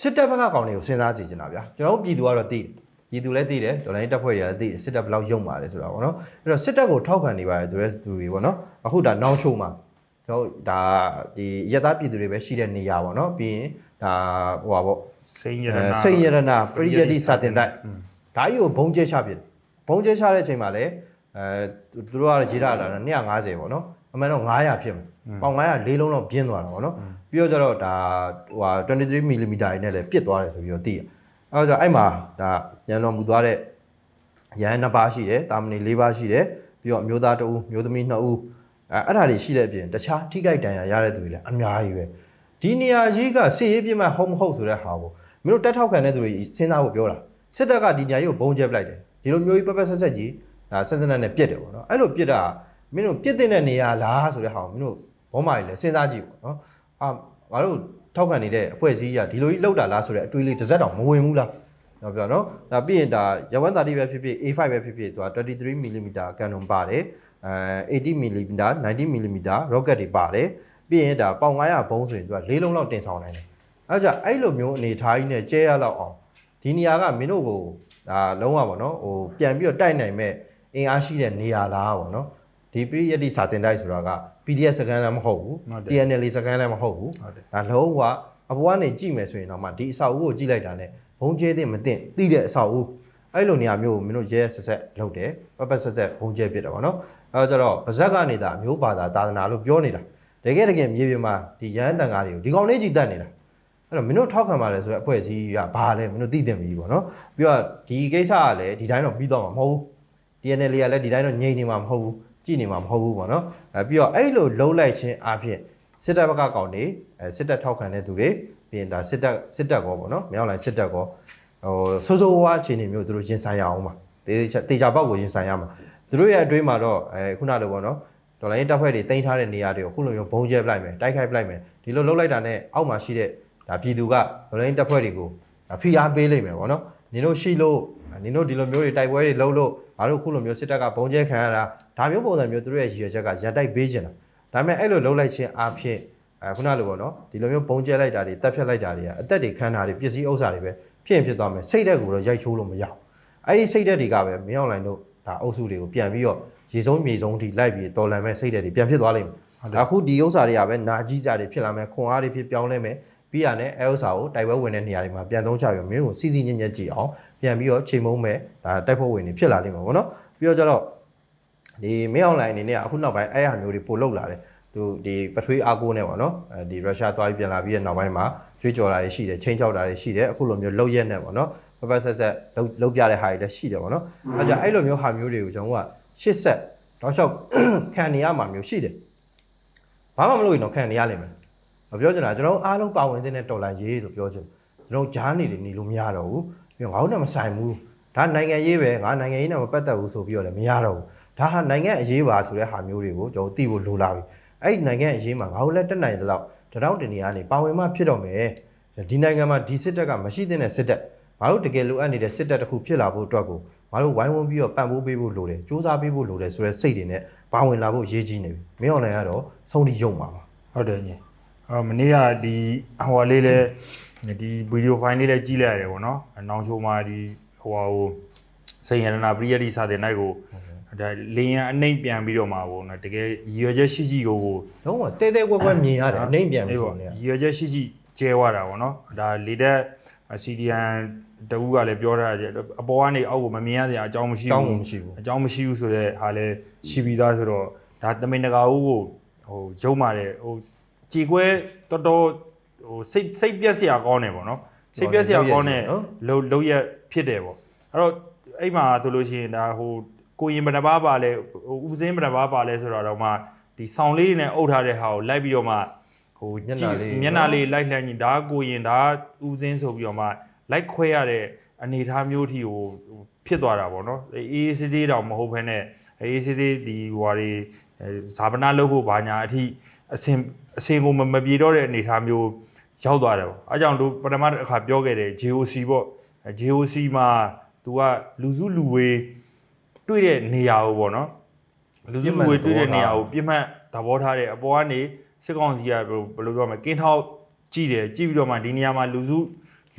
စစ်တပ်ဘက်ကကောင်တွေကိုစဉ်းစားကြည့်ချင်တာဗျာကျွန်တော်တို့ပြည်သူကတော့သိတယ်ပြည်သူလည်းသိတယ်ဒေါ်လာတပ်ဖွဲ့တွေကလည်းသိတယ်စစ်တပ်ဘယ်လောက်ယုံပါလဲဆိုတာပေါ့နော်အဲ့တော့စစ်တပ်ကိုထောက်ခံနေပါတယ်ဆိုတဲ့သူတွေပေါ့နော်အခုဒါနောင်ချုံမှာကျွ န်တော်တို့ဒါဒီရတပြည်သူတွေပဲရှိတဲ့နေရာပေါ့နော်ပြီးရင်ဒါဟိုပါပေါ့စိန်ရတအဲနာစိတ်ရတနာပရိယတိစာတင်တိုက်ဒါကြီးကိုဘုံကျဲချပြစ်ဘုံကျဲချတဲ့အချိန်မှာလည်းအဲသူတို့ကတော့ရေးထားတာ250ပေါ့နော်အမှန်တော့900ဖြစ်မှာပေါင်900လေးလုံးတော့ပြင်းသွားတာပေါ့နော်ပြီးတော့ကျတော့ဒါဟိုဟာ23 mm တွေနဲ့လည်းပြစ်သွားတယ်ဆိုပြီးတော့သိရအဲတော့အဲ့မှာဒါညံတော်မူသွားတဲ့ရဟန်းနှစ်ပါးရှိတယ်တာမဏေ၄ပါးရှိတယ်ပြီးတော့အမျိုးသား2ဦးမျိုးသမီး2ဦး အဲအဲ့ဒါတွေရှိတဲ့အပြင်တခြားထိခိုက်ဒဏ်ရာရတဲ့သူတွေလည်းအများကြီးပဲဒီနေရာကြီးကစစ်ရေးပြစ်မှတ်ဟုတ်မဟုတ်ဆိုတဲ့ဟာကိုမင်းတို့တက်ထောက်ခံတဲ့သူတွေစဉ်းစားဖို့ပြောတာစစ်တပ်ကဒီနေရာကြီးကိုဘုံကျဲပလိုက်တယ်ဒီလိုမျိုးကြီးပက်ပက်ဆက်ဆက်ကြီးဒါဆက်စနက်နဲ့ပြစ်တယ်ပေါ့နော်အဲ့လိုပြစ်တာမင်းတို့ပြစ်တဲ့နေရာလားဆိုတဲ့ဟာကိုမင်းတို့ဘောမာကြီးလည်းစဉ်းစားကြည့်ပေါ့နော်အာငါတို့ထောက်ခံနေတဲ့အဖွဲ့အစည်းကဒီလိုကြီးလောက်တာလားဆိုတဲ့အတွေးလေးတစ်စက်တောင်မဝင်ဘူးလားတော့ပြောနော်ဒါပြီးရင်ဒါရဝမ်းတာတိပဲဖြစ်ဖြစ် A5 ပဲဖြစ်ဖြစ်သူက23 mm ကန်နွန်ပါတယ် အဲ80 mm 90 mm rocket တွေပါတယ်ပြီးရင်ဒါပေါင်900ဘုံးဆိုရင်သူက၄လုံးလောက်တင်ဆောင်နိုင်တယ်အဲဒါကြောင့်အဲ့လိုမျိုးအနေထားကြီးနဲ့ကျဲရလောက်အောင်ဒီနေရာကမင်းတို့ကိုဒါလုံးဝပေါ့နော်ဟိုပြန်ပြီးတော့တိုက်နိုင်မဲ့အင်အားရှိတဲ့နေရာလားပေါ့နော်ဒီပရိယတ်တိစာတင်တိုက်ဆိုတာက PDF စကန်လည်းမဟုတ်ဘူးဟုတ်တယ် TNL စကန်လည်းမဟုတ်ဘူးဟုတ်တယ်ဒါလုံးဝအပေါ်ကနေကြည့်မယ်ဆိုရင်တော့မှဒီအဆောက်အဦကိုကြည့်လိုက်တာ ਨੇ ဘုံကျဲတဲ့မသိသိတဲ့အဆောက်အဦ အဲ့လိုနေရာမျိုးကိုမင်းတို့ရဲဆက်ဆက်လုပ်တယ်ပပဆက်ဆက်ဘုံကျဲပြစ်တယ်ဗောနော်အဲ့တော့ကျတော့ဗဇက်ကနေဒါအမျိုးဘာသာသာသနာလို့ပြောနေတာတကယ်တကယ်မြေပြင်မှာဒီရဟန်းတန်ကားတွေကိုဒီကောင်လေးကြည်တက်နေတာအဲ့တော့မင်းတို့ထောက်ခံပါလဲဆိုတော့အဖွဲ့အစည်းကဘာလဲမင်းတို့သိတယ်မကြီးဗောနော်ပြီးတော့ဒီကိစ္စကလည်းဒီတိုင်းတော့ပြီးတော့မှာမဟုတ်ဘူး TNL ကလည်းဒီတိုင်းတော့ငြိမ်နေမှာမဟုတ်ဘူးကြည်နေမှာမဟုတ်ဘူးဗောနော်အဲပြီးတော့အဲ့လိုလှုပ်လိုက်ခြင်းအဖြစ်စစ်တပ်ဘက်ကကောင်နေအဲစစ်တပ်ထောက်ခံတဲ့သူတွေပြီးရင်ဒါစစ်တပ်စစ်တပ်ကောဗောနော်မြောက်လိုင်းစစ်တပ်ကော ဟိုစိုးစိုးဝါးအခြေအနေမျိုးသူတို့ရင်ဆိုင်ရအောင်ပါတေချာတေချာပေါက်ကိုရင်ဆိုင်ရမှာသူတို့ရဲ့အတွင်းမှာတော့အဲခုနလိုဗောနော်ဒေါ်လာရင်းတပ်ဖွဲ့တွေတင်ထားတဲ့နေရာတွေကိုခုလိုမျိုးဘုံကျဲပလိုက်မယ်တိုက်ခိုက်ပလိုက်မယ်ဒီလိုလှုပ်လိုက်တာနဲ့အောက်မှာရှိတဲ့ဒါပြည်သူကဒေါ်လာရင်းတပ်ဖွဲ့တွေကိုဒါဖိအားပေးလိုက်မယ်ဗောနော်နင်တို့ရှိလို့နင်တို့ဒီလိုမျိုးတွေတိုက်ပွဲတွေလှုပ်လို့ငါတို့ခုလိုမျိုးစစ်တပ်ကဘုံကျဲခံရတာဒါမျိုးပုံစံမျိုးသူတို့ရဲ့ရည်ရွယ်ချက်ကရန်တိုက်ပေးခြင်းတာဒါပေမဲ့အဲ့လိုလှုပ်လိုက်ခြင်းအဖြစ်အဲခုနလိုပေါ့နော်ဒီလိုမျိုးဘုံကျဲလိုက်တာတွေတက်ဖြတ်လိုက်တာတွေကအသက်တွေခမ်းတာတွေပစ္စည်းဥစ္စာတွေပဲ ဖြစ်ရင်ဖြစ်သွားမယ်စိတ်ဓာတ်ကိုတော့ရိုက်ချိုးလို့မရဘူးအဲ့ဒီစိတ်ဓာတ်တွေကပဲမင်းအောင်လိုင်းတို့ဒါအုပ်စုတွေကိုပြန်ပြီးတော့ရေဆုံးမြေဆုံးထိလိုက်ပြီးတော်လန်မဲ့စိတ်ဓာတ်တွေပြန်ဖြစ်သွားလိမ့်မယ်အခုဒီဥစ္စာတွေကပဲနာကြီးကြတွေဖြစ်လာမယ်ခွန်အားတွေဖြစ်ပြောင်းလဲမယ်ပြီးရတဲ့အဲဥစ္စာကိုတိုက်ပွဲဝင်တဲ့နေရာတွေမှာပြန်သုံးချပြီးမင်းကိုစီစီညံ့ညံ့ကြည့်အောင်ပြန်ပြီးတော့ချိန်မုံမဲ့ဒါတိုက်ပွဲဝင်တွေဖြစ်လာလိမ့်မယ်ပေါ့နော်ပြီးတော့ကျတော့ဒီမင်းအွန်လိုင်းအနေနဲ့ကအခုနောက်ပိုင်းအဲ့ဟာမျိုးတွေပို့လောက်လာတယ်သူဒီပထွေးအားကိုးနဲ့ပေါ့နော်အဲဒီရုရှားသွားပြီးပြန်လာပြီးတဲ့နောက်ပိုင်းမှာ ကြွေးကြော်တာတွေရှိတယ်ချင်းချောက်တာတွေရှိတယ်အခုလိုမျိုးလောက်ရက်နဲ့ပေါ့နော်ပပဆက်ဆက်လောက်လောက်ပြတဲ့ဟာတွေလည်းရှိတယ်ပေါ့နော်အဲကြအဲ့လိုမျိုးဟာမျိုးတွေကိုကျွန်တော်ကရှစ်ဆက်တော့လျှောက်ခံနေရမှာမျိုးရှိတယ်ဘာမှမလုပ်ရင်တော့ခံနေရလိမ့်မယ်မပြောချင်တာကျွန်တော်အားလုံးပါဝင်တဲ့တော်လိုင်းရေးလို့ပြောချင်ကျွန်တော်ဂျားနေတယ်နေလို့မရတော့ဘူးပြီးတော့ငါတို့နဲ့မဆိုင်ဘူးဒါနိုင်ငံရေးပဲငါနိုင်ငံရေးနဲ့မပတ်သက်ဘူးဆိုပြီးတော့လည်းမရတော့ဘူးဒါဟာနိုင်ငံအရေးပါဆိုတဲ့ဟာမျိုးတွေကိုကျွန်တော်သိဖို့လိုလာပြီအဲ့ဒီနိုင်ငံအရေးမှာငါတို့လည်းတက်နိုင်တဲ့လောက် တရောင်းတင်နေရနေပါဝင်မှဖြစ်တော့မယ်ဒီနိုင်ငံမှာဒီစစ်တပ်ကမရှိသင့်တဲ့စစ်တပ်ငါတို့တကယ်လိုအပ်နေတဲ့စစ်တပ်တစ်ခုဖြစ်လာဖို့အတွက်ကိုငါတို့ဝိုင်းဝန်းပြီးတော့ပံ့ပိုးပေးဖို့လိုတယ်စူးစမ်းပေးဖို့လိုတယ်ဆိုတဲ့စိတ်တွေနဲ့ပါဝင်လာဖို့အရေးကြီးနေပြီမင်းအွန်လိုင်းကတော့ဆုံးထိယုံပါပါဟုတ်တယ်ညီအော်မနေ့ကဒီဟိုဟာလေးလဲဒီဗီဒီယိုဖိုင်လေးလဲကြည့်လိုက်ရတယ်ပေါ့နော်အနောင်ချိုမှာဒီဟိုဟာဟိုစိန်ရတနာပရိယတ်တိစာတင်နိုင်ကို ဒါလင်းရန်အနှိမ့်ပြန်ပြီးတော့မှာပေါ့နော်တကယ်ရည်ရွယ်ချက်ရှိရှိကိုကိုတော့ကတဲတဲကွက်ကွက်မြင်ရတယ်အနှိမ့်ပြန်ပြီအေးဆိုပေါ့နေရည်ရွယ်ချက်ရှိရှိကျဲသွားတာပေါ့နော်ဒါလေတက် CDN တဦးကလည်းပြောထားတယ်အပေါ်ကနေအောက်ကိုမမြင်ရစရာအကြောင်းမရှိအကြောင်းဘူးမရှိဘူးအကြောင်းမရှိဘူးဆိုတော့ဟာလဲရှိပြီးသားဆိုတော့ဒါတမင်တကာဦးကိုဟိုရုံမာတယ်ဟိုကြည်ကွဲတော်တော်ဟိုစိတ်စိတ်ပြက်စရာကောင်းတယ်ပေါ့နော်စိတ်ပြက်စရာကောင်းတဲ့လုံလုံရက်ဖြစ်တယ်ပေါ့အဲ့တော့အဲ့မှာဆိုလို့ရှိရင်ဒါဟို ကိုရင်ပထမပါလဲဟိုဦးစင်းပထမပါလဲဆိုတော့တော့မှဒီဆောင်းလေးတွေနဲ့အုပ်ထားတဲ့ဟာကိုလိုက်ပြီးတော့မှဟဟိုမျက်နှာလေးမျက်နှာလေးလိုက်လှမ်းကြည့်ဒါကကိုရင်ဒါကဥစင်းဆိုပြီးတော့မှလိုက်ခွဲရတဲ့အနေအထားမျိုးထိဟိုဖြစ်သွားတာပေါ့နော်အေးအေးဆေးဆေးတောင်မဟုတ်ဘဲနဲ့အေးဆေးဆေးဒီဟွာတွေအဲဇာပနာလုပ်ဖို့ဘာညာအထိအစင်အစင်ကိုမမပြေတော့တဲ့အနေအထားမျိုးရောက်သွားတယ်ပေါ့အဲကြောင့်တို့ပထမတစ်ခါပြောခဲ့တဲ့ JOC ပေါ့အဲ JOC မှာ तू ကလူစုလူဝေး တွေ့တဲ့နေရာကိုပေါ့နော်လူစုလူဝေးတွေ့တဲ့နေရာကိုပြစ်မှတ်သဘောထားတယ်အပေါ်ကနေစစ်ကောင်စီကဘယ်လိုဘယ်လိုပြောမလဲကင်းထောက်ကြည့်တယ်ကြည့်ပြီးတော့မှဒီနေရာမှာလူစု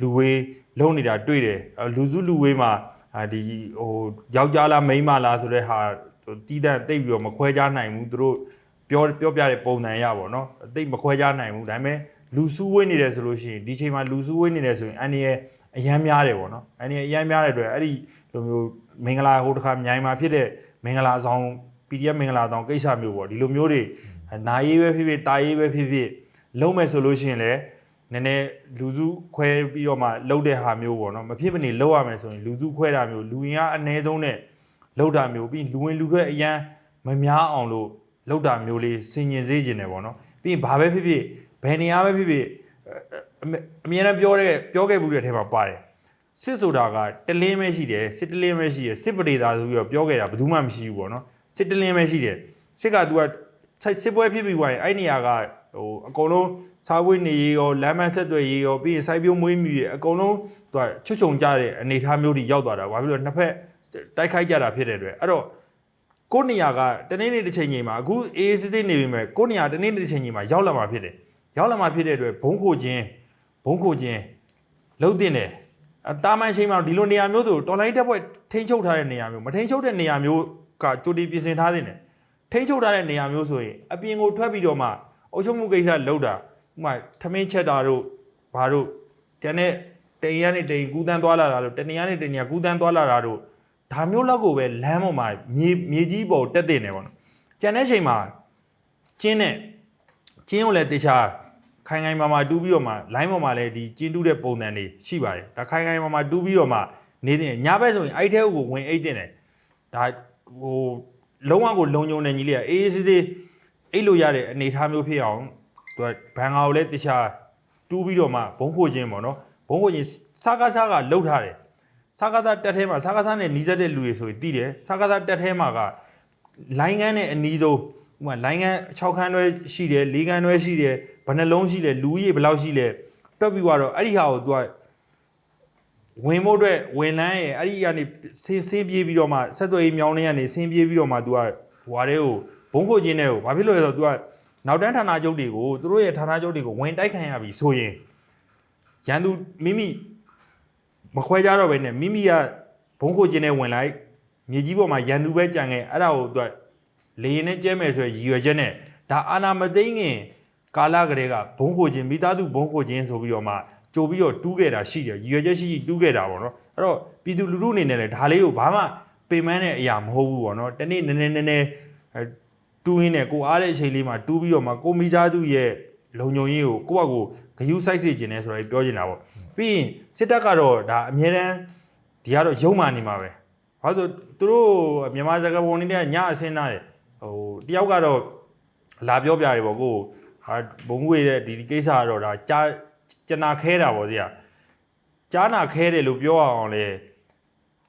လူဝေးလုံနေတာတွေ့တယ်အဲလူစုလူဝေးမှာအာဒီဟိုယောက်ျားလားမိန်းမလားဆိုတဲ့ဟာဟိုတီးတန့်တိတ်ပြီးတော့မခွဲခြားနိုင်ဘူးသူတို့ပြောပြောပြတဲ့ပုံစံရပါတော့တိတ်မခွဲခြားနိုင်ဘူးဒါပေမဲ့လူစုဝေးနေတယ်ဆိုလို့ရှိရင်ဒီချိန်မှာလူစုဝေးနေတယ်ဆိုရင်အန်ဒီရဲ့အရန်များတယ်ပေါ့နော်အန်ဒီရဲ့အရန်များတဲ့အတွက်အဲ့ဒီလိုမျိုး မင်္ဂလာဟိုတစ်ခါမြိုင်မှာဖြစ်တဲ့မင်္ဂလာဆောင် PDF မင်္ဂလာဆောင်ကိစ္စမျိုးပေါ့ဒီလိုမျိုးတွေနာရေးပဲဖြစ်ဖြစ်တာရေးပဲဖြစ်ဖြစ်လုံးမယ်ဆိုလို့ရှိရင်လည်းနည်းနည်းလူစုခွဲပြီးတော့မှလှုပ်တဲ့ဟာမျိုးပေါ့နော်မဖြစ်မနေလှုပ်ရမယ်ဆိုရင်လူစုခွဲတာမျိုးလူရင်ကအ ਨੇ ဆုံးနဲ့လှုပ်တာမျိုးပြီးလူဝင်လူထွက်အရန်မများအောင်လို့လှုပ်တာမျိုးလေးစင်ញင်စေခြင်းတယ်ပေါ့နော်ပြီးရင်ဘာပဲဖြစ်ဖြစ်ဘယ်နေရာပဲဖြစ်ဖြစ်အမေအမြဲတမ်းပြောတဲ့ပြောခဲ့မှုတဲ့အထက်မှာပါတယ် စစ်ဆိုတာကတလင်းပဲရှိတယ်စစ်တလင်းပဲရှိတယ်စစ်ပရိသာဆိုပြီးတော့ပြောခဲ့တာဘယ်သူမှမရှိဘူးပေါ့နော်စစ်တလင်းပဲရှိတယ်စစ်က तू ကစစ်စစ်ပွဲဖြစ်ပြီးသွားရင်အဲ့နေရာကဟိုအကုန်လုံးစားဝေးနေရေးရောလမ်းမဆက်သွယ်ရေးရောပြီးရင်စိုက်ပျိုးမွေးမြူရေးအကုန်လုံး तू ကချွတ်ချုံကြတဲ့အနေအထားမျိုးတွေရောက်သွားတာဘာဖြစ်လို့လဲနှစ်ဖက်တိုက်ခိုက်ကြတာဖြစ်တဲ့အတွက်အဲ့တော့ကိုယ့်နေရာကတနေ့နေ့တစ်ချိန်ချိန်မှာအခုအေးစစ်စစ်နေပြီမဲ့ကိုယ့်နေရာတနေ့နေ့တစ်ချိန်ချိန်မှာရောက်လာမှာဖြစ်တယ်ရောက်လာမှာဖြစ်တဲ့အတွက်ဘုံခိုခြင်းဘုံခိုခြင်းလှုပ်တင်တယ်အ တာမန်ရှိမှဒီလိုနေရာမျိုးဆိုတော်လိုင်းတက်ပွဲထိန်းချုပ်ထားတဲ့နေရာမျိုးမထိန်းချုပ်တဲ့နေရာမျိုးကကြိုတီပြင်ဆင်ထားတဲ့နေထိန်းချုပ်ထားတဲ့နေရာမျိုးဆိုရင်အပြင်ကိုထွက်ပြီးတော့မှအုပ်ချုပ်မှုကိစ္စလုပ်တာဥပမာထမင်းချက်တာတို့ဘာတို့တန်တဲ့တိန်ရနဲ့တိန်ကူးတန်းသွားလာတာတို့တနေရနဲ့တနေရကူးတန်းသွားလာတာတို့ဒါမျိုးလောက်ကိုပဲလမ်းပေါ်မှာမြေမြေကြီးပေါ်တက်တင်နေပါတော့ကျန်တဲ့ချိန်မှာကျင်းနဲ့ကျင်းကိုလည်းတေချာ ခိုင်ခိုင်မာမာတူးပြီးတော့မှ line ပေါ်မှာလည်းဒီကျင်းတူးတဲ့ပုံစံတွေရှိပါတယ်ဒါခိုင်ခိုင်မာမာတူးပြီးတော့မှနေတင်ညဘက်ဆိုရင်အဲ့ထဲကိုဝင်အိတ်တင်တယ်ဒါဟိုလုံးဝကိုလုံုံနေကြီးလေးကအေးအေးဆေးဆေးအိတ်လို့ရတဲ့အနေအထားမျိုးဖြစ်အောင်သူကဘန်ကာကိုလည်းတေချာတူးပြီးတော့မှဘုံခိုခြင်းပေါ့နော်ဘုံခိုခြင်းစားကားစားကလှုပ်ထားတယ်စားကားသားတက်ထဲမှာစားကားသားနဲ့နီးစပ်တဲ့လူတွေဆိုရင်တည်တယ်စားကားသားတက်ထဲမှာကလိုင်းကန်းနဲ့အနီးဆုံး ဥပမာလိုင်းကန်း6ခန်းတွဲရှိတယ်4ခန်းတွဲရှိတယ်ဘယ်နှလုံးရှိလဲလူကြီးဘယ်လောက်ရှိလဲတွက်ပြီးတော့အဲ့ဒီဟာကို तू ကဝင်ဖို့အတွက်ဝင်လန်းရဲ့အဲ့ဒီကနေဆင်းဆင်းပြေးပြီးတော့မှဆက်သွယ်ရေးမြောင်းနေကနေဆင်းပြေးပြီးတော့မှ तू ကဟွာတဲ့ကိုဘုံခိုခြင်းတဲ့ကိုဘာဖြစ်လို့လဲဆိုတော့ तू ကနောက်တန်းဌာနချုပ်တွေကိုသူတို့ရဲ့ဌာနချုပ်တွေကိုဝင်တိုက်ခံရပြီဆိုရင်ရန်သူမိမိမခွဲကြတော့ပဲနဲ့မိမိကဘုံခိုခြင်းနဲ့ဝင်လိုက် မြေကြီးပေါ်မှာရန်သူပဲကြံခဲ့အဲ့ဒါကိုသူက လေရင်နဲ့ကျဲမယ်ဆိုရယ်ရည်ရွယ်ချက်နဲ့ဒါအာနာမသိငင်ကာလကလေးကဘုံခိုခြင်းမိသားစုဘုံခိုခြင်းဆိုပြီးတော့မှကြိုပြီးတော့တူးခဲ့တာရှိတယ်ရည်ရွယ်ချက်ရှိရှိတူးခဲ့တာပေါ့နော်အဲ့တော့ပြည်သူလူထုအနေနဲ့လည်းဒါလေးကိုဘာမှပင်ပန်းတဲ့အရာမဟုတ်ဘူးပေါ့နော်တနေ့နည်းနည်းနည်းနည်းအဲတူးရင်းနဲ့ကိုအားတဲ့အချိန်လေးမှာတူးပြီးတော့မှကိုမိသားစုရဲ့လုံခြုံရေးကိုကိုယ့်ဘက်ကိုဂယုစိုက်စေခြင်းနဲ့ဆိုတော့ပြောချင်တာပေါ့ပြီးရင်စစ်တပ်ကတော့ဒါအမြဲတမ်းဒီကတော့ယုံမှနေမှာပဲဘာလို့လဲသူတို့မြန်မာစကားပုံနေတဲ့ညအစင်းသားတယ် ဟိုတယောက်ကတော့လာပြောပြတယ်ပေါ့ကိုဟာဘုံငွေတဲ့ဒီကိစ္စကတော့ဒါကြားကျနာခဲတာပေါ့ဗျာကြားနာခဲတယ်လို့ပြောအောင်လေ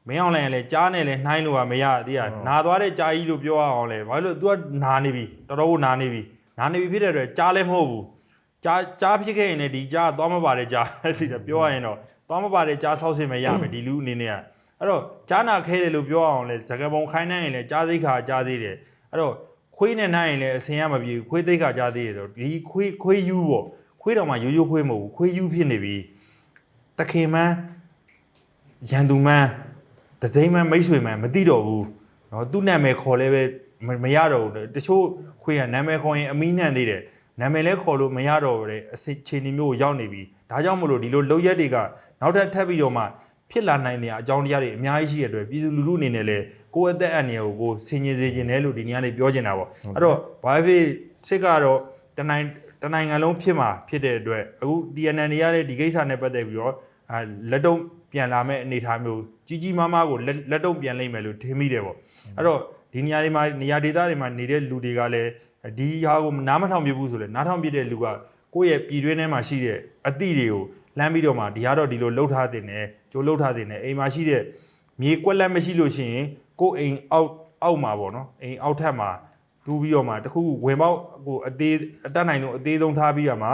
မင်းအောင်လည်းလေကြားနဲ့လေနှိုင်းလို့ကမရသေးရနာသွားတဲ့ကြားကြီးလို့ပြောအောင်လေဘာလို့လဲ तू ကနာနေပြီတော်တော်ကိုနာနေပြီနာနေပြီဖြစ်တဲ့အတွက်ကြားလည်းမဟုတ်ဘူးကြားကြားဖြစ်ခဲ့ရင်လည်းဒီကြားသွားမပါတဲ့ကြားဒီပြောရရင်တော့သွားမပါတဲ့ကြားဆောက်စင်မရမယ်ဒီလူအနေနဲ့ကအဲ့တော့ကြားနာခဲတယ်လို့ပြောအောင်လဲဇကပုံခိုင်းနိုင်ရင်လည်းကြားသိခါကြားသေးတယ် အဲ့တော့ခွေးနဲ့နိုင်ရင်လည်းအစင်ရမပြေဘူးခွေးသိခါကြားသေးတယ်ဆိုတော့ဒီခွေးခွေးယူပေါ့ခွေးတော်မှရိုးရိုးခွေးမဟုတ်ဘူးခွေးယူဖြစ်နေပြီတခင်မန်းရန်သူမန်းတစိမ့်မန်းမိတ်ဆွေမန်းမသိတော့ဘူးเนาะသူ့နာမည်ခေါ်လဲပဲမမရတော့ဘူးတချို့ခွေးကနာမည်ခေါ်ရင်အမီးနှံသေးတယ်နာမည်လဲခေါ်လို့မရတော့တဲ့အစိခြေနေမျိုးကိုရောက်နေပြီဒါကြောင့်မလို့ဒီလိုလုံရက်တွေကနောက်ထပ်ထပ်ပြီးတော့မှ ဖြစ်လာနိုင်တဲ့အကြောင်းတရားတွေအများကြီးရှိရတဲ့အတွက်ပြည်သူလူထုအနေနဲ့လည်း ကိုယ့်အသက်အန္တရာယ်ကိုကိုယ်ဆင်ញင်စေခြင်းတယ်လို့ဒီနေ့ကနေပြောချင်တာပေါ့အဲ့တော့ဘာဖြစ်စစ်ကတော့တနိုင်တနိုင်ငံလုံးဖြစ်မှာဖြစ်တဲ့အတွက်အခု TNN တွေရတဲ့ဒီကိစ္စနဲ့ပတ်သက်ပြီးတော့အာလက်တုံးပြန်လာမဲ့အနေအထားမျိုးကြီးကြီးမားမားကိုလက်လက်တုံးပြန်လိမ့်မယ်လို့ထင်မိတယ်ပေါ့အဲ့တော့ဒီနေရာတွေမှာနေရာဒေသတွေမှာနေတဲ့လူတွေကလည်းဒီဟာကိုနားမထောင်ပြဘူးဆိုလဲနားထောင်ပြတဲ့လူကကိုယ့်ရဲ့ပြည်တွင်းထဲမှာရှိတဲ့အသည့်တွေကိုလမ်းပြီးတော့မှဒီကတော့ဒီလိုလှုပ်ထားတင်တယ်ကြိုးလှုပ်ထားတင်တယ်အိမ်မှာရှိတဲ့မြေကွက်လက်မရှိလို့ရှိရင် ကိုယ့်အိမ်အောက်အောက်မှာပေါ့နော်အိမ်အောက်ထပ်မှာတူးပြီးတော့မှတခုခုဝင်ပေါက်ကိုအသေးအတက်နိုင်ဆုံးအသေးဆုံးထားပြီးတော့မှ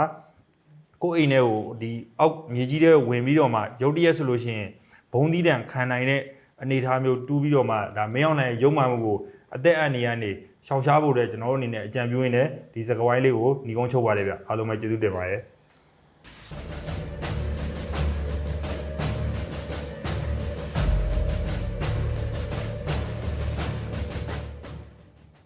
ကိုယ့်အိမ်ထဲကိုဒီအောက်မြေကြီးထဲကိုဝင်ပြီးတော့မှရုတ်တရက်ဆိုလို့ရှိရင်ဘုံသီးတံခံနိုင်တဲ့အနေအထားမျိုးတူးပြီးတော့မှဒါမင်းအောင်နိုင်ရဲ့ရုံမှန်မှုကိုအသက်အန္တရာယ်ကနေရှောင်ရှားဖို့အတွက်ကျွန်တော်တို့အနေနဲ့အကြံပြုရင်းနဲ့ဒီစကဝိုင်းလေးကိုညီကုန်းချုပ်ပါတယ်ဗျအားလုံးပဲကျေးဇူးတင်ပါတယ်